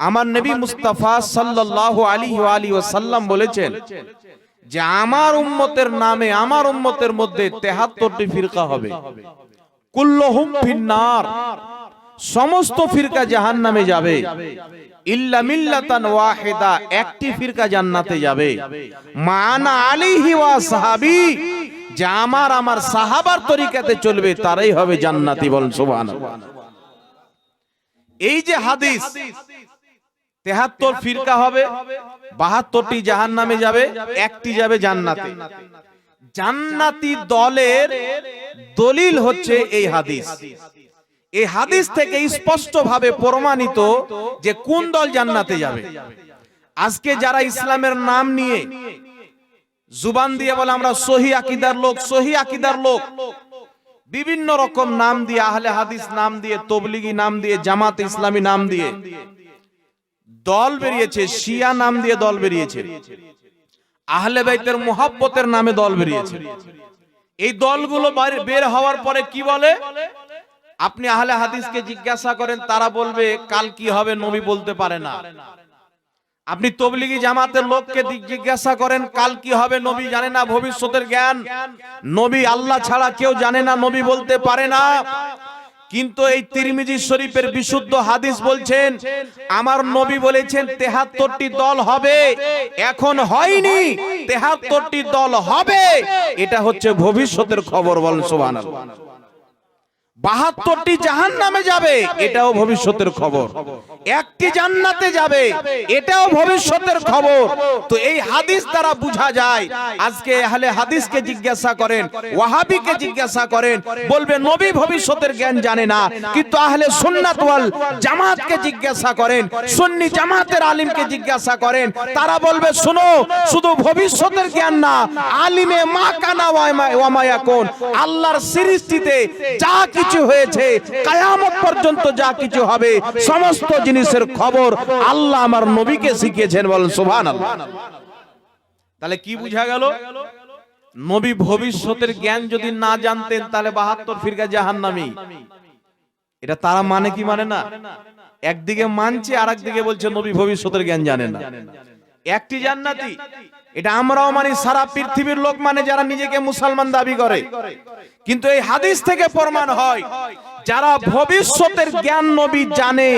আমার নবী মুস্তাফা সাল্লাল্লাহু আলাইহি আলিহি ওয়াসাল্লাম বলেছেন যে আমার উম্মতের নামে, আমার উম্মতের মধ্যে 73টি ফিরকা হবে। কুল্লুহুম ফিন্নার। সমস্ত ফিরকা জাহান্নামে যাবে। ইল্লা মিল্লাতান ওয়াহিদা, একটি ফিরকা জান্নাতে যাবে। মানা আলাইহি ওয়া সাহাবী, যে আমার আমার সাহাবার তরিকাতে চলবে, তারাই হবে জান্নাতি বল, সুবহানাল্লাহ। এই যে হাদিস তেহাত্তর ফিরকা হবে বাহাত্তরটি জাহান নামে যাবে একটি যাবে জান্নাতে। জান্নাতি। দলের দলিল হচ্ছে এই হাদিস। এই হাদিস থেকে স্পষ্ট ভাবে প্রমাণিত যে কোন দল জান্নাতে যাবে। আজকে যারা ইসলামের নাম নিয়ে জুবান দিয়ে বলে আমরা সহি আকিদার লোক সহি আকিদার লোক। বিভিন্ন রকম নাম দিয়ে আহলে হাদিস নাম দিয়ে তবলিগি নাম দিয়ে জামাত ইসলামী নাম দিয়ে। দল বেরিয়েছে, শিয়া নাম দিয়ে দল বেরিয়েছে। আহলে বাইতের মোহাব্বতের নামে দল বেরিয়েছে। এই দলগুলো বের হওয়ার পরে কি বলে? আপনি আহলে হাদিসকে জিজ্ঞাসা করেন, তারা বলবে, কাল কি হবে নবী বলতে পারে না। আপনি তবলিগি জামাতের লোককে জিজ্ঞাসা করেন, কাল কি হবে নবী জানে না ভবিষ্যতের জ্ঞান? নবী আল্লাহ ছাড়া কেউ জানে না, নবী বলতে পারে না। কিন্তু এই তিরমিজি শরীফের বিশুদ্ধ হাদিস বলছেন, আমার নবী বলেছেন, তেহাত্তরটি দল হবে। এখন হয়নি, তেহাত্তরটি দল হবে। এটা হচ্ছে ভবিষ্যতের খবর বল, সুবহানাল্লাহ। বাহাত্তরটি জাহান নামে যাবে এটাও ভবিষ্যতের খবর। একটি জান্নাতে যাবে এটাও ভবিষ্যতের খবর। তো এই হাদিস দ্বারা বোঝা যায় আজকে আহলে হাদিসকে জিজ্ঞাসা করেন ওয়াহাবিকে জিজ্ঞাসা করেন বলবে নবী ভবিষ্যতের জ্ঞান জানে না। কিন্তু আহলে সুন্নাত ওয়াল জামাতকে জিজ্ঞাসা করেন সুন্নি জামাতের আলিমকে জিজ্ঞাসা করেন তারা বলবে শুনো শুধু ভবিষ্যতের জ্ঞান না আলিমে মা কানা ওয়ামায়া কোন আল্লাহর সৃষ্টিতে যা কিছু হয়েছে, কায়ামত পর্যন্ত যা কিছু হবে, সমস্ত জিনিসের খবর আল্লাহ আমার নবীকে শিখিয়েছেন বলেন, সুবহানাল্লাহ। তাহলে কি বুঝা গেল? নবী ভবিষ্যতের জ্ঞান যদি না জানতেন, তাহলে বাহাত্তর ফিরকা জাহান্নামী। এটা তারা মানে কি মানে না? একদিকে মানছে আর একদিকে বলছে, নবী ভবিষ্যতের জ্ঞান জানে না। একটি জান্নাতি। এটা আমরাও মানি, সারা পৃথিবীর লোক মানে যারা নিজেকে মুসলমান দাবি করে। কিন্তু এই হাদিস থেকে প্রমাণ হয়, যারা ভবিষ্যতের জ্ঞান নবী জানে,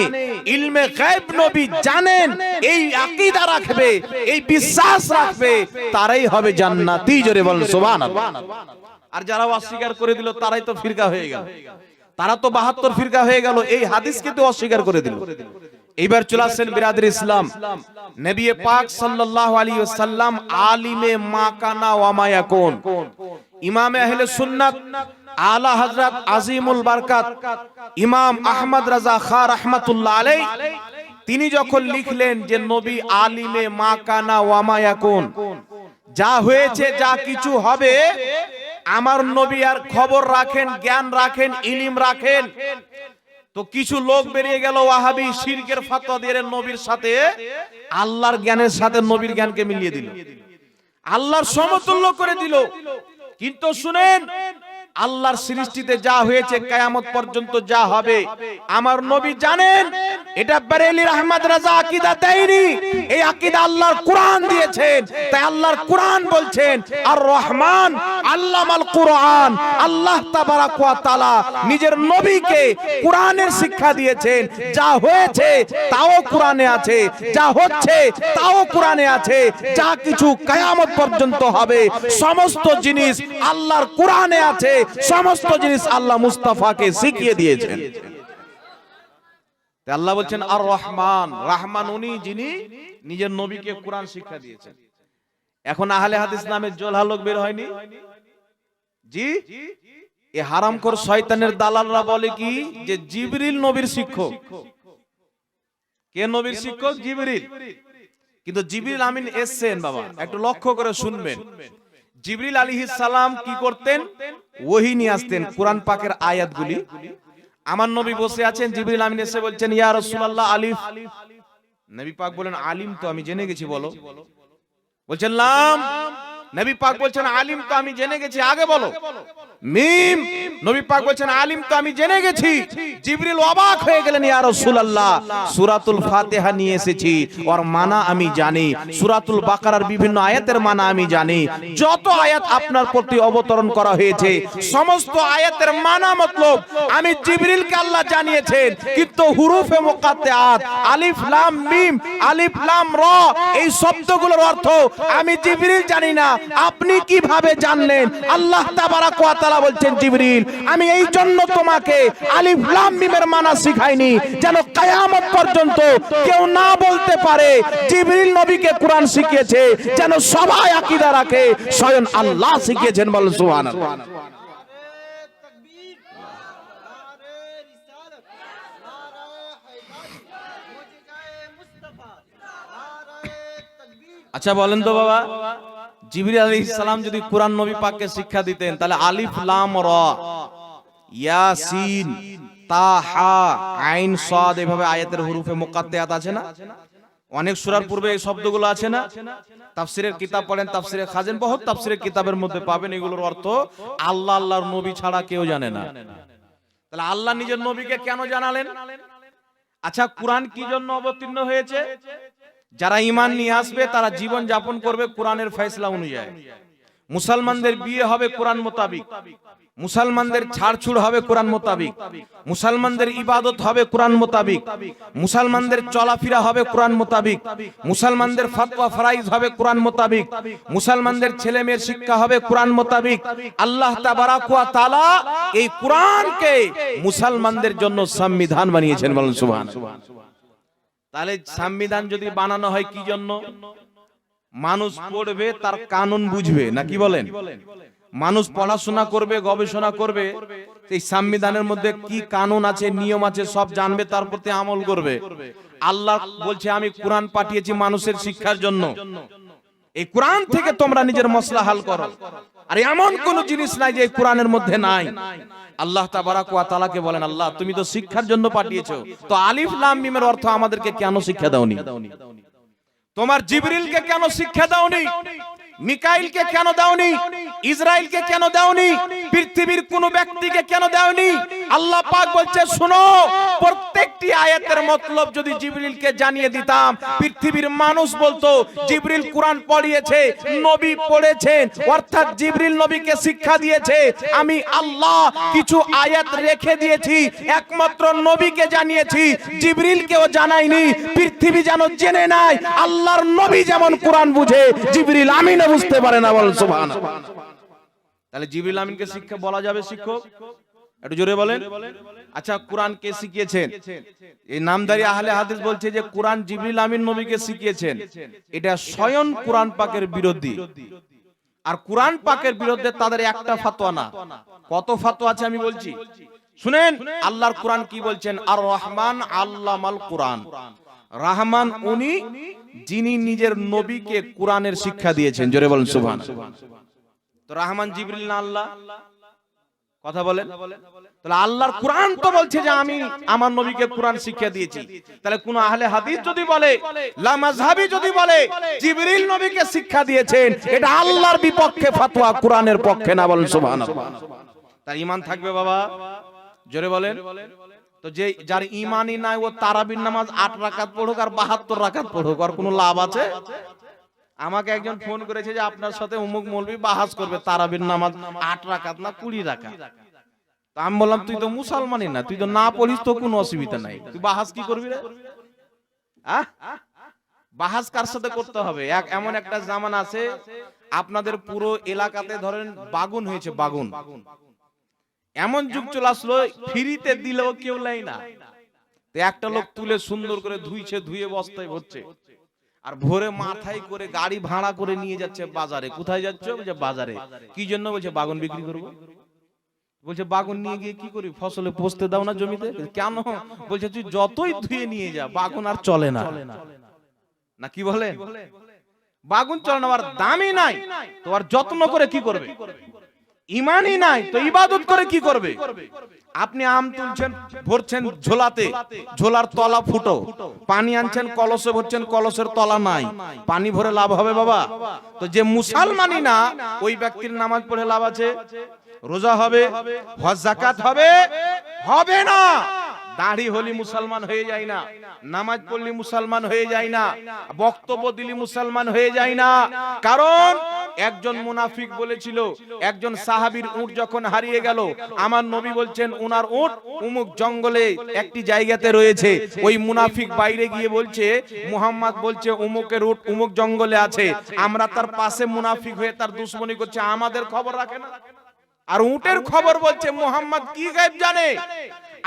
ইলমে গায়ব নবী জানেন, এই আকীদা রাখবে, এই বিশ্বাস রাখবে, তারাই হবে জান্নাতি। জোরে বলেন, সুবহানাল্লাহ। আর যারা অস্বীকার করে দিল, তারাই তো ফিরকা হয়ে গেল। তারা তো বাহাত্তর ফিরকা হয়ে গেল, এই হাদিসকে তো অস্বীকার করে দিল। এইবার চলে আসছেন বিরাদের ইসলাম। নবী পাক সাল্লাল্লাহু আলাইহি ওয়াসাল্লাম আলিমে মাকানা ওয়া মায়াকুন ইমামে আহলে সুন্নাত, আলা হযরত আজিমুল বারকাত, ইমাম আহমদ রাজা খা রাহমাতুল্লাহ আলাই তিনি যখন লিখলেন যে নবী আলিমে মাকানা ওয়া মায়াকুন যা হয়েছে, যা কিছু হবে, আমার নবী আর খবর রাখেন, জ্ঞান রাখেন, ইলিম রাখেন তো কিছু লোক বেরিয়ে গেল ওয়াহাবি শিরকের ফাতোয়া দিয়ে নবীর সাথে। আল্লাহর জ্ঞানের সাথে নবীর জ্ঞানকে মিলিয়ে দিল। আল্লাহর সমতুল্য করে দিল। কিন্তু শুনেন আল্লাহর সৃষ্টিতে যা হয়েছে কায়ামত পর্যন্ত যা হবে। আমার নবী জানেন, এটা বেরেলির আহমদ রাজা আকীদা দেয়নি। এই আকীদা আল্লাহর কোরআন দিয়েছেন। তাই আল্লাহর কোরআন বলছেন আর রহমান আল্লামাল কোরআন, আল্লাহ তাবারাক ওয়া তাআলা নিজের নবীকে কোরআনের শিক্ষা দিয়েছেন। যা হয়েছে তাও কোরআনে আছে, যা হচ্ছে তাও কোরআনে আছে, যা কিছু কায়ামত পর্যন্ত হবে। সমস্ত জিনিস আল্লাহর কোরআনে আছে সমস্ত জিনিস আল্লাহ মুস্তাফাকে শিখিয়ে দিয়েছেন। আল্লাহ বলছেন, আর রহমান রহমান উনি যিনি নিজের নবীকে কোরআন শিক্ষা দিয়েছেন। এখন আহলে হাদিস নামে জোলহা লোক বের হয়নি? জি, এ হারামখোর শয়তানের দালালরা বলে কি যে জিবরিল নবীর শিক্ষক। কে নবীর শিক্ষক? জিবরিল। কিন্তু জিবরিল আমিন এসছেন বাবা, একটু লক্ষ্য করে শুনবেন। জিবরিল আলাইহিস সালাম কি করতেন? ওহী নিয়ে আসতেন কোরআন পাকের আয়াতগুলি। আমার নবী বসে আছেন, জিবরিল আমিন এসে বলছেন, ইয়া রাসূলুল্লাহ, আলিফ। নবী পাক বলেন আলিম তো আমি জেনে গেছি, বলো। বলছেন, লাম। নবী পাক বলছেন, আলিম তো আমি জেনে গেছি, আগে বলো। মিম, নবী পাক বলছেন, আলিম তো আমি জেনে গেছি। জিবরিল অবাক হয়ে গেলেন, ইয়া রাসূলুল্লাহ, সূরাতুল ফাতিহা নিয়ে এসেছি। ওর মানা আমি জানি, সূরাতুল বাকারার বিভিন্ন আয়াতের মানা আমি জানি। যত আয়াত আপনার প্রতি অবতরণ করা হয়েছে, সমস্ত আয়াতের মানা মতলব আমি জিবরিলকে আল্লাহ জানিয়েছেন, কিন্তু হুরুফে মুকাত্তাআত, আলিফ, লাম, মিম, আলিফ, লাম, র, এই শব্দগুলোর অর্থ আমি জিবরিল জানি না, আপনি কীভাবে জানলেন? আল্লাহ তাবারাক ওয়া তালা বলছেন, জিবরিল, আমি এই জন্য তোমাকে আলিফ লাম মিমের মানা শিখাইনি, যেন কিয়ামত পর্যন্ত কেউ না বলতে পারে, জিবরিল নবীকে কোরআন শিখিয়েছে, যেন সবাই আকীদা রাখে, স্বয়ং আল্লাহ শিখিয়েছেন বল, সুবহানাল্লাহ। আচ্ছা বলেন তো বাবা। জিবরিল আলাইহিস সালাম যদি কোরআন নবী পাককে শিক্ষা দিতেন, তাহলে আলিফ লাম র, ইয়াসিন তা হা আইন, সাদ এভাবে আয়াতের হুরুফে মুকাত্তায়াত আছে না? অনেক সূরার পূর্বে এই শব্দগুলো আছে না? তাফসিরের কিতাব পড়েন, তাফসিরে খাজেন বহুত তাফসিরের কিতাবের মধ্যে পাবেন, এগুলোর অর্থ আল্লাহ আল্লাহর নবী ছাড়া কেউ জানে না। তাহলে আল্লাহ নিজের নবীকে কেন জানালেন? আচ্ছা কোরআন কি জন্য অবতীর্ণ হয়েছে? যারা ইমান নিয়ে আসবে, তারা জীবন যাপন করবে কোরআনের ফয়সলা অনুযায়ী। মুসলমানদের বিয়ে হবে কোরআন মোতাবিক। মুসলমানদের ছাড়ছুড় হবে কোরআন মোতাবিক। মুসলমানদের ইবাদত হবে কোরআন মোতাবিক। মুসলমানদের চলাফেরা হবে কোরআন মোতাবিক। মুসলমানদের ফতোয়া ফরাইজ হবে কোরআন মোতাবিক। মুসলমানদের ছেলে মেয়ের শিক্ষা হবে কোরআন মোতাবিক। আল্লাহ তাবারাক ওয়া তাআলা এই কোরআনকে মুসলমানদের জন্য সংবিধান বানিয়েছেন বলেন সুবহানাল্লাহ। তাহলে সংবিধান যদি বানানো হয় কি জন্য? মানুষ পড়বে তার কানুন বুঝবে না কি বলেন? মানুষ পড়াশোনা করবে গবেষণা করবে এই সংবিধানের মধ্যে কি কানুন আছে নিয়ম আছে সব জানবে তার প্রতি আমল করবে। আল্লাহ বলছে আমি কোরআন পাঠিয়েছি মানুষের শিক্ষার জন্য। এই কোরআন থেকে তোমরা নিজের মশলা হাল করো। আর এমন কোন জিনিস নাই যে কোরআনের মধ্যে নাই। আল্লাহ তাবারাক বলেন, আল্লাহ, তুমি তো শিক্ষার জন্য পাঠিয়েছ। তো আলিফ, লাম, মিমের অর্থ আমাদেরকে কেন শিক্ষা দাওনি? তোমার জিবরিলকে কেন শিক্ষা দাওনি? মিকাইলকে কেন দাওনি? ইসরাইলকে কেন দাওনি? পৃথিবীর কোন ব্যক্তিকে কেন দাওনি? আল্লাহ পাক বলছে, শুনো, প্রত্যেকটি আয়াতের মতলব যদি জিবরিলকে জানিয়ে দিতাম, পৃথিবীর মানুষ বলতো, জিবরিল কোরআন পড়িয়েছে, নবী পড়েছেন, অর্থাৎ জিবরিল নবীকে শিক্ষা দিয়েছে, আমি আল্লাহ কিছু আয়াত রেখে দিয়েছি, একমাত্র নবীকে জানিয়েছি, জিবরিলকেও জানাইনি, পৃথিবী যেন জেনে নাই আল্লাহর নবী যেমন কোরআন বুঝে, জিবরিল আমিনও বুঝতে পারে না বল সুবহান তাহলে জিবরিল আমিনকে শিক্ষা বলা যাবে, শিক্ষক? একটু জোরে বলেন। আচ্ছা কোরআন কে শিখিয়েছেন? এই নামদারি আহলে হাদিস বলছে যে, কোরআন জিবরিল আমিন নবীকে শিখিয়েছেন। এটা স্বয়ং কোরআন পাকের বিরোধী। আর কোরআন পাকের বিরুদ্ধে তাদের একটা ফাতোয়া না। কত ফাতোয়া আছে আমি বলছি? শুনেন, আল্লাহর কোরআন কি বলছেন? আর রহমান আল্লামাল কোরআন। রহমান উনি, যিনি নিজের নবীকে কোরআনের শিক্ষা দিয়েছেন। জোরে বলেন সুবহান তো রহমান জিবরিল না আল্লাহ? কথা বলেন। তাহলে আল্লাহর কোরআন তো বলছে যে আমি আমার নবীকে কোরআন শিক্ষা দিয়েছি। তাহলে কোন আহলে হাদিস যদি বলে, লা মাযহাবি যদি বলে, জিবরিল নবীকে শিক্ষা দিয়েছেন, এটা আল্লাহর বিপক্ষে ফতোয়া কোরআনের পক্ষে না বলেন, সুবহানাল্লাহ। তার ঈমান থাকবে বাবা। জোরে বলেন। তো যে যার ঈমানই নাই, ও তারাবির নামাজ আট রাকাত পড়ুক আর 72 রাকাত পড়ুক, আর কোনো লাভ আছে? আমাকে একজন ফোন করেছে যে আপনার সাথে অমুক মৌলবি বাহাস করবে, তারাবির নামাজ আট রাকাত না কুড়ি রাকাত। আমি বললাম, তুই তো মুসলমানই না, তুই তো না পড়িস তো কোনো অসুবিধা নাই। তুই বাহাস কি করবি রে? আহ? বাহাস কার সাথে করতে হবে? এক, এমন একটা জামান আছে, আপনাদের পুরো এলাকাতে ধরেন বাগুন হয়েছে, বাগুন। এমন যুগ চলে আসলো ফ্রিতে দিলেও কেউ লাই না। একটা লোক তুলে সুন্দর করে ধুইছে ধুয়ে বস্তায় ভরছে। আর ভোরে মাথায় করে গাড়ি ভাড়া করে নিয়ে যাচ্ছে বাজারে। কোথায় যাচ্ছে? বলছে বাজারে। কি জন্য? বলছে বাগুন বিক্রি করব? বলছে বাগুন নিয়ে গিয়ে কি করি? ফসলে পোষতে দাও না জমিতে? কেন? বলছে তুই যতই ধুয়ে নিয়ে যা বাগুন আর চলে না। না। কি বলে? বাগুন চলে না আর দামই নাই। তো আর যত্ন করে কি করবে? ইমানই নাই তো ইবাদত করে কি করবে? আপনি আম তুলছেন ভরছেন ঝোলাতে ঝোলার তলা ফুটো। পানি আনছেন কলসে ভরছেন কলসের তলা নাই। পানি ভরে লাভ হবে বাবা। তো যে মুসলমানই না ওই ব্যক্তির নামাজ পড়ে লাভ আছে। রোজা হবে হজ জাকাত হবে হবে না। দাড়ি হলি মুসলমান হয়ে যায় না। নামাজ পড়লি মুসলমান হয়ে যায় না। বক্তব্য দিলি মুসলমান হয়ে যায় না। কারণ একজন মুনাফিক বলেছিল, একজন সাহাবীর উট যখন হারিয়ে গেল, আমার নবী বলছেন, উনার উট উমুক জঙ্গলে একটি জায়গাতে রয়েছে। ওই মুনাফিক বাইরে গিয়ে বলছে, মুহাম্মদ বলছে, উমুকের উট উমুক জঙ্গলে আছে। আমরা তার পাশে মুনাফিক হয়ে তার দুশ্মনী করছে, আমাদের খবর রাখে না। আর উটের খবর বলছে, মোহাম্মদ কি গায়েব জানে?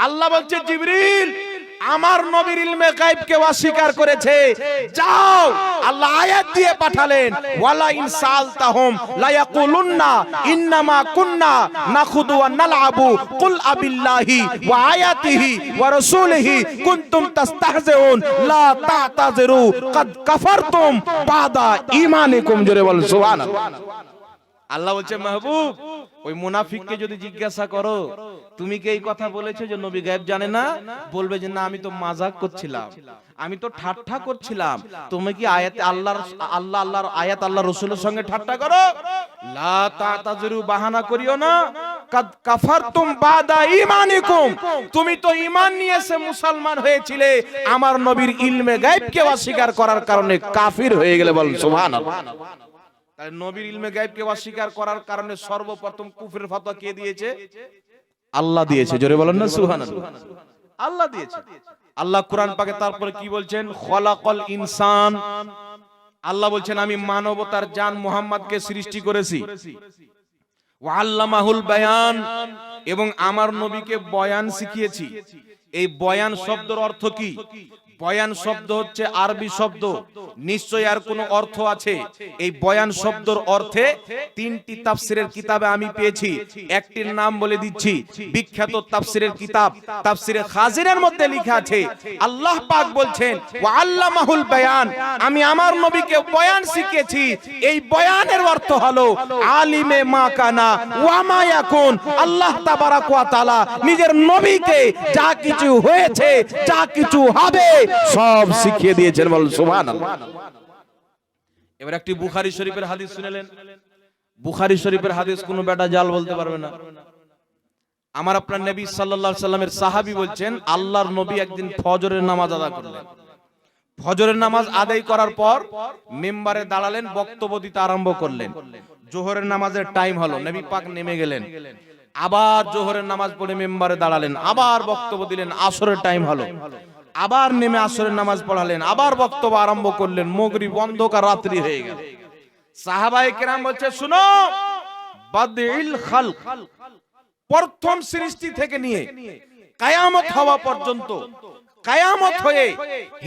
আল্লাহ বলছে, জিবরিল আমার নবীর ইলমে গায়েবকে অস্বীকার করেছে। যাও, আল্লাহ আয়াত দিয়ে পাঠালেন, ওয়ালা ইন সালতাহুম লা ইয়াকুলুন্না ইন্নামা কুন্না নাখুদু ওয়া নালআবু, কুল আবিল্লাহি ওয়া আয়াতিহি ওয়া রাসূলিহি কুনতুম তাস্তাহজিউন, লা তা'তাযিরু কাদ কাফারতুম বাদা ঈমানিকুম। জোরে বল সুবহানাল্লাহ। আল্লাহ বলছে, মাহবুব, ওই মুনাফিককে যদি জিজ্ঞাসা করো তুমি কি এই কথা বলেছ যে নবী গায়েব জানে না? বলবে যে না, আমি তো মাজাক করছিলাম। আমি তো ঠাট্টা করছিলাম। তুমি কি আয়াত আল্লাহর আল্লাহ, আল্লাহর আয়াত আল্লাহ রসুলের সঙ্গে ঠাট্টা করো? লা তাতাজরু বাহানা করিও না। কাদ কাফারতুম বাদা ঈমানিকুম। তুমি তো ঈমান নিয়ে এসে মুসলমান হয়েছিলে। আমার নবীর ইলমে গায়েবকে অস্বীকার করার কারণে কাফির হয়ে গেলে বল সুবহানাল্লাহ। নবীর ইলমে গায়েবকে অস্বীকার করার কারণে সর্বপ্রথম কুফরের ফতোয়া কে দিয়েছে? আল্লাহ দিয়েছে। জোরে বলেন না সুহান আল্লাহ দিয়েছে। আল্লাহ কোরআন পাকে তারপরে কি বলছেন? খলাকল ইনসান। আল্লাহ বলছেন আমি মানবতার জান মোহাম্মদকে সৃষ্টি করেছি। আল্লামাহুল বায়ান। এবং আমার নবীকে বয়ান শিখিয়েছি। এই বয়ান শব্দের অর্থ কি? বয়ান শব্দ হচ্ছে আরবি শব্দ। নিশ্চয় আর কোনো অর্থ আছে। এই বয়ান শব্দের অর্থে তিনটি তাফসিরের কিতাবে আমি পেয়েছি। একটির নাম বলে দিচ্ছি। বিখ্যাত তাফসিরের কিতাব। তাফসিরে খাজিরের মধ্যে লেখা আছে আল্লাহ পাক বলছেন ওয়া আল্লামাহুল বায়ান। আমি আমার নবীকে বয়ান শিখিয়েছি। এই বয়ানের অর্থ হলো আলিমে মা কানা ওয়া মা ইয়াকুন আল্লাহ তাবারাক ওয়া তাআলা নিজের নবীকে যা কিছু হয়েছে যা কিছু হবে সব শিখিয়ে দিয়েছেন বল সুবহানাল্লাহ। এবার একটি বুখারী শরীফের হাদিস শুনলেন। বুখারী শরীফের হাদিস কোনো বেটা জাল বলতে পারবে না। আমার আপনার নবী আলাইহি সাল্লামের সাহাবী বলছেন, আল্লাহর নবী একদিন ফজরের নামাজ আদা করলেন। ফজরের নামাজ আদায় করার পর মেম্বারে দাঁড়ালেন, বক্তব্য দিতে আরম্ভ করলেন। জোহরের নামাজের টাইম হলো, নবী পাক নেমে গেলেন। আবার জোহরের নামাজ পড়ে মেম্বারে দাঁড়ালেন, আবার বক্তব্য দিলেন, আসরের টাইম হলো। আবার নেমে আসরের নামাজ পড়ালেন, আবার বক্তব্য আরম্ভ করলেন, মগরিব অন্ধকার রাত্রি হয়ে গেল। সাহাবাই কেরাম বলছে, শুনো প্রথম সৃষ্টি থেকে নিয়ে কায়ামত হওয়া পর্যন্ত কায়ামত হয়ে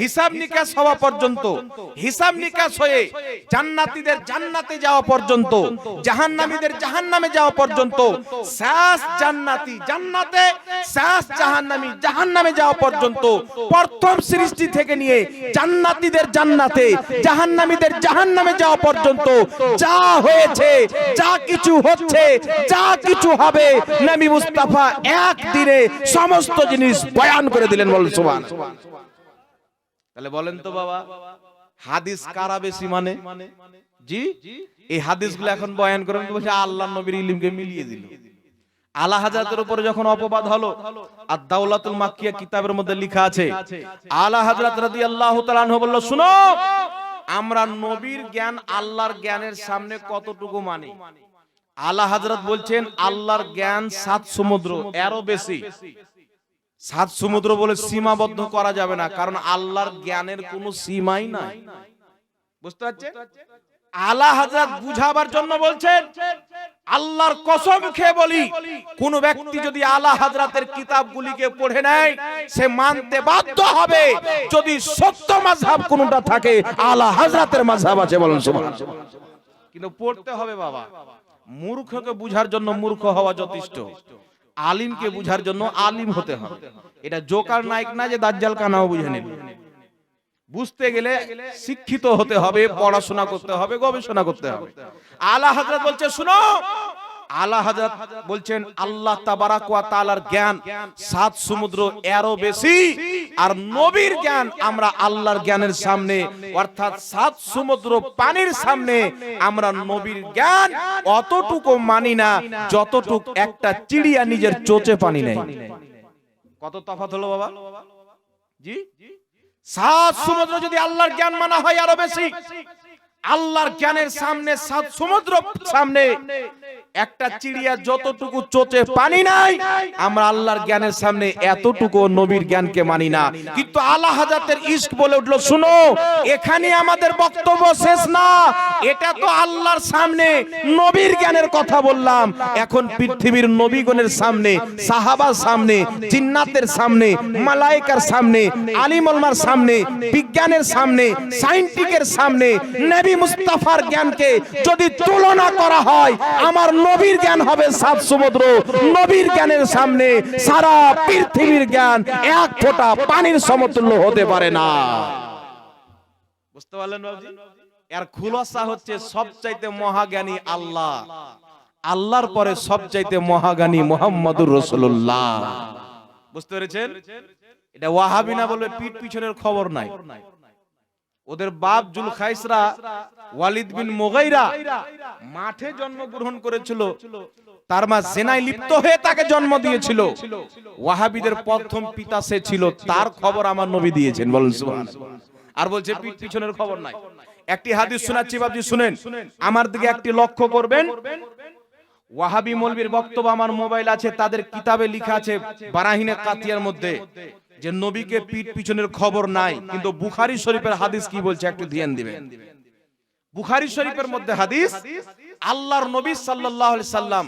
হিসাব নিকাশ হওয়া পর্যন্ত হিসাব নিকাশ হয়ে জান্নাতীদের জান্নাতে যাওয়া পর্যন্ত জাহান্নামীদের জাহান্নামে যাওয়া পর্যন্ত শেষ জান্নাতি জান্নাতে শেষ জাহান্নামী জাহান্নামে যাওয়া পর্যন্ত প্রথম সৃষ্টি থেকে নিয়ে জান্নাতীদের জান্নাতে জাহান্নামীদের জাহান্নামে যাওয়া পর্যন্ত যা হয়েছে যা কিছু হচ্ছে যা কিছু হবে নবী মুস্তাফা একদিনে সমস্ত জিনিস বয়ান করে দিলেন বল সুবহান। তাহলে বলেন তো বাবা, হাদিস কারা বেশি মানে? জি? এই হাদিসগুলো এখন বয়ান করেন আল্লাহ নবীর ইলমকে মিলিয়ে দিল। বলল, শুনো, আমরা নবীর জ্ঞান আল্লাহর জ্ঞানের সামনে কতটুকু মানি? আলা হাজরাত বলছেন, আল্লাহর জ্ঞান সাত সমুদ্র, এরও বেশি। সাত সমুদ্র বলে সীমাবদ্ধ করা যাবে না, কারণ আল্লাহর জ্ঞানের কোনো সীমাই নাই। বুঝতে পারছেন? আলা হাজরাত বুঝাবার জন্য বলছেন, আল্লাহর কসম খেয়ে বলি, কোন ব্যক্তি যদি আলা হাজরাতের কিতাবগুলিকে পড়ে নেয়, সে মানতে বাধ্য হবে যদি সত্য মাযহাব কোনটা থাকে, আলা হাজরাতের মাযহাব আছে বলেন কিন্তু পড়তে হবে বাবা, মূর্খকে বুঝার জন্য মূর্খ হওয়া যথেষ্ট। আলিমকে বুঝার জন্য আলিম হতে হবে। এটা জোকার নায়ক না যে দাজ্জাল কানাও বুঝে নেবে। বুঝতে গেলে শিক্ষিত হতে হবে পড়াশোনা করতে হবে গবেষণা করতে হবে। আলা হাজরত বলছে শুনো আলা হাজাত বলছেন, আল্লাহ তাবারাক ওয়া তাআলার জ্ঞান সাত সমুদ্র এরও বেশি, আর নবীর জ্ঞান আমরা আল্লাহর জ্ঞানের সামনে, অর্থাৎ সাত সমুদ্র পানির সামনে আমরা নবীর জ্ঞান অতটুকু মানি না, যতটুক একটা চিড়িয়া নিজের চোচে পানি নেই কত তফাত হলো বাবা? জি? সাত সমুদ্র যদি আল্লাহর জ্ঞান মানা হয় আরও বেশি। আল্লাহর জ্ঞানের সামনে, সাত সমুদ্র সামনে একটা চিড়িয়া যতটুকু চোচে পানি নাই আমরা আল্লাহর জ্ঞানের সামনে এতটুকু নবীর জ্ঞানকে মানি না। কিন্তু আল্লাহ হাজাতের ইস্ক বলে উঠল শুনো এখানে আমাদের বক্তব্য শেষ না। এটা তো আল্লাহর সামনে নবীর জ্ঞানের কথা বললাম। এখন পৃথিবীর নবীগণের সামনে সাহাবার সামনে জিন্নাতের সামনে মালাইকার সামনে আলিমলমার সামনে বিজ্ঞানের সামনে সাইন্টিকের সামনে নবী মুস্তাফার জ্ঞানকে যদি তুলনা করা হয় আমার নবীর জ্ঞান হবে সাত সমুদ্র। নবীর জ্ঞানের সামনে সারা পৃথিবীর জ্ঞান এক ফোঁটা পানির সমতুল্য হতে পারে না। বুঝতে পারলেন এর খুলাসা হচ্ছে সবচাইতে মহাজ্ঞানী আল্লাহ। আল্লাহর পরে সবচাইতে মোহাম্মদুর রসুল্লাহ বুঝতে পেরেছেন? এটা ওয়াহাবি না বলবে পিঠ পিছনের খবর নাই। ওদের বাপ জুল খাইসরা ওয়ালিদ বিন মুগাইরা মাঠে জন্মগ্রহণ করেছিল। তার মা জেনায় লিপ্ত হয়ে তাকে জন্ম দিয়েছিল। ওয়াহাবিদের প্রথম পিতা সে ছিল। তার খবর আমার নবী দিয়েছেন, বলেন। আর বলছে, পিঠ পিছনের খবর নাই। একটি হাদিস শোনাচ্ছি, বাবজি, শুনেন। আমার দিকে একটি লক্ষ্য করবেন। ওয়াহাবি মৌলবীর বক্তব্য আমার মোবাইল আছে, তাদের কিতাবে লেখা আছে, বারাহিনে কাতিয়ার মধ্যে। যে নবীকে পিঠ পিছনের খবর নাই, কিন্তু বুখারী শরীফের হাদিস কি বলছে একটু ধ্যান দিবেন। বুখারী শরীফের মধ্যে হাদিস, আল্লাহর নবী সাল্লাল্লাহু আলাইহি সাল্লাম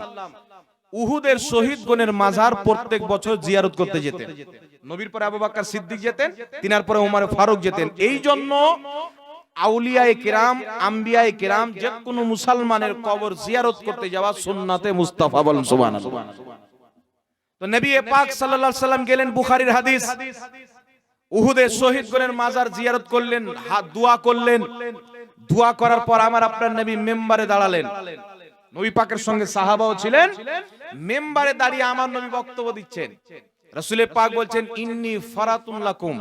উহুদের শহীদগণের মাজার প্রত্যেক বছর জিয়ারত করতে যেতেন। নবীর পরে আবু বকর সিদ্দিক যেতেন, তিনার পরে ওমর ফারুক যেতেন। এই জন্য আউলিয়ায়ে কিরাম, আম্বিয়ায়ে কিরাম যে কোনো মুসলমানের কবর জিয়ারত করতে যাওয়া সুন্নাতে মুস্তাফা বলেন, সুবহানাল্লাহ। তো নবী পাক সাল্লাল্লাহু আলাইহি সাল্লাম গেলেন বুখারীর হাদিস। উহুদের শহীদগণের মাজার জিয়ারত করলেন হাত দোয়া করলেন। দোয়া করার পর আমার আপনার নবী মেম্বারে দাঁড়ালেন। নবী পাকের সঙ্গে সাহাবাও ছিলেন। মেম্বারে দাঁড়িয়ে আমার নবী বক্তব্য দিচ্ছেন। রাসূলে পাক বলছেন ইন্নি ফারাতুন লাকুম।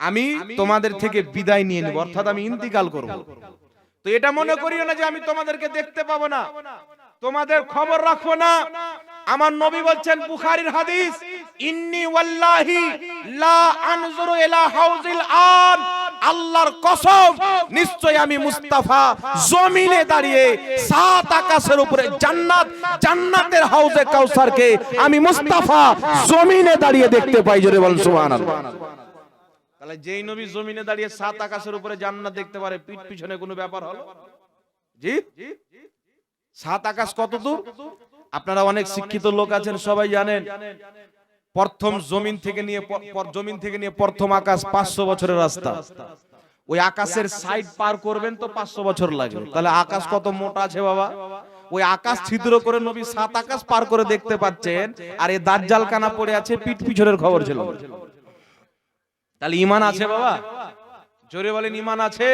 আমি তোমাদের থেকে বিদায় নিয়ে নেব। অর্থাৎ আমি ইন্তিকাল করব। তো এটা মনে করিও না যে আমি তোমাদেরকে দেখতে পাবো না। তোমাদের খবর রাখব না। আমার নবী বলছেন, বুখারীর হাদিস, ইন্নি ওয়াল্লাহি লা আনজুরু ইলা হাউজিল আন। আল্লাহর কসম নিশ্চয় আমি মুস্তাফা জমিনে দাঁড়িয়ে সাত আকাশের উপরে জান্নাত, জান্নাতের হাউজে কাউসারকে আমি মুস্তাফা জমিনে দাঁড়িয়ে দেখতে পাই, জোরে বল সুবহানাল্লাহ। তাহলে যেই নবী জমিনে দাঁড়িয়ে সাত আকাশের উপরে জান্নাত দেখতে পারে, পিঠ পিছনে কোনো ব্যাপার হলো? জি? সাত আকাশ কত দূর আপনারা অনেক শিক্ষিত লোক আছেন সবাই জানেন। প্রথম জমিন থেকে নিয়ে জমিন থেকে নিয়ে প্রথম আকাশ পাঁচশো বছরের রাস্তা। ওই আকাশের সাইড পার করবেন তো পাঁচশো বছর লাগবে। তাহলে আকাশ কত মোটা আছে বাবা? ওই আকাশ ছিদ্র করে নবী সাত আকাশ পার করে দেখতে পাচ্ছেন আর এই দাজ্জাল কানা পড়ে আছে পিঠ পিছনের খবর ছিল। তাহলে ইমান আছে বাবা? জোরে বলেন ইমান আছে।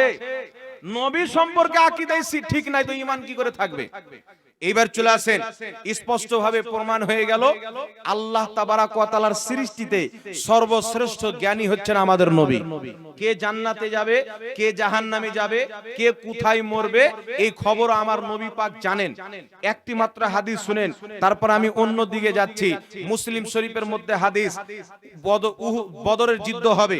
নবী সম্পর্কে আকিদাই ঠিক নাই তো ইমান কি করে থাকবে? এইবার চলে আসেন। স্পষ্ট ভাবে প্রমাণ হয়ে গেল আল্লাহ তাআলার সৃষ্টিতে সর্বশ্রেষ্ঠ জ্ঞানী হচ্ছেন আমাদের নবী। কে জান্নাতে যাবে কে জাহান্নামে যাবে কে কোথায় মরবে এই খবর আমার নবী পাক জানেন। একটি মাত্র হাদিস শুনেন তারপর আমি অন্য দিকে যাচ্ছি। মুসলিম শরীফের মধ্যে হাদিস বদরের যুদ্ধ হবে।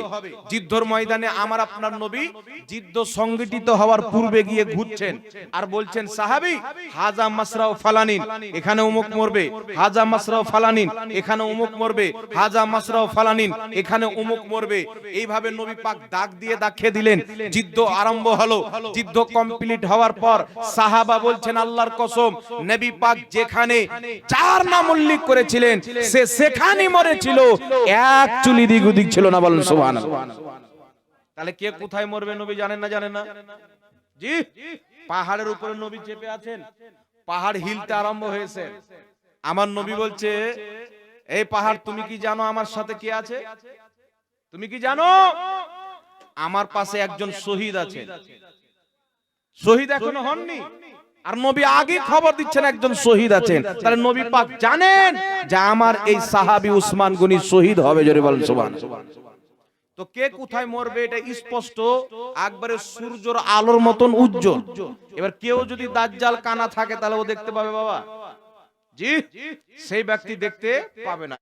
যুদ্ধর ময়দানে আমার আপনার নবী যুদ্ধ সংগঠিত হওয়ার পূর্বে গিয়ে ঘুরছেন আর বলছেন সাহাবী হাজা মাসরাও ফালানিন, এখানে উমুক মরবে। হাজা মাসরাও ফালানিন, এখানে উমুক মরবে। হাজা মাসরাও ফালানিন, এখানে উমুক মরবে। এইভাবে নবী পাক ডাক দিয়ে দেখিয়ে দিলেন। যুদ্ধ আরম্ভ হলো। যুদ্ধ কমপ্লিট হওয়ার পর সাহাবা বলছেন, আল্লাহর কসম, নবী পাক যেখানে চার নাম উল্লেখ করেছিলেন, সে সেখানে মরেছিল। এক চুলি দিক ওদিক ছিল না বলেন, সুবহানাল্লাহ। তাহলে কে কোথায় মরবে নবী জানেন না জানেন না? জি, পাহাড়ের উপরে নবী চেপে আছেন। পাহাড় হিলতে আরম্ভ হয়েছে। আমার নবী বলছে, এই পাহাড়, তুমি কি জানো আমার সাথে কে আছে? তুমি কি জানো? আমার পাশে একজন শহীদ আছে। শহীদ এখনও হননি। আর নবী আগে খবর দিচ্ছেন একজন শহীদ আছেন। তাহলে নবী পাক জানেন যে আমার এই সাহাবী উসমান গনি শহীদ হবে, জোরে বলেন সুবহান তো কে কোথায় মরবে এটা স্পষ্ট? একবারে সূর্যর আলোর মতন উজ্জ্বল। এবার কেউ যদি দাজ্জাল কানা থাকে তাহলে ও দেখতে পাবে বাবা। জি? সেই ব্যক্তি দেখতে পাবে না।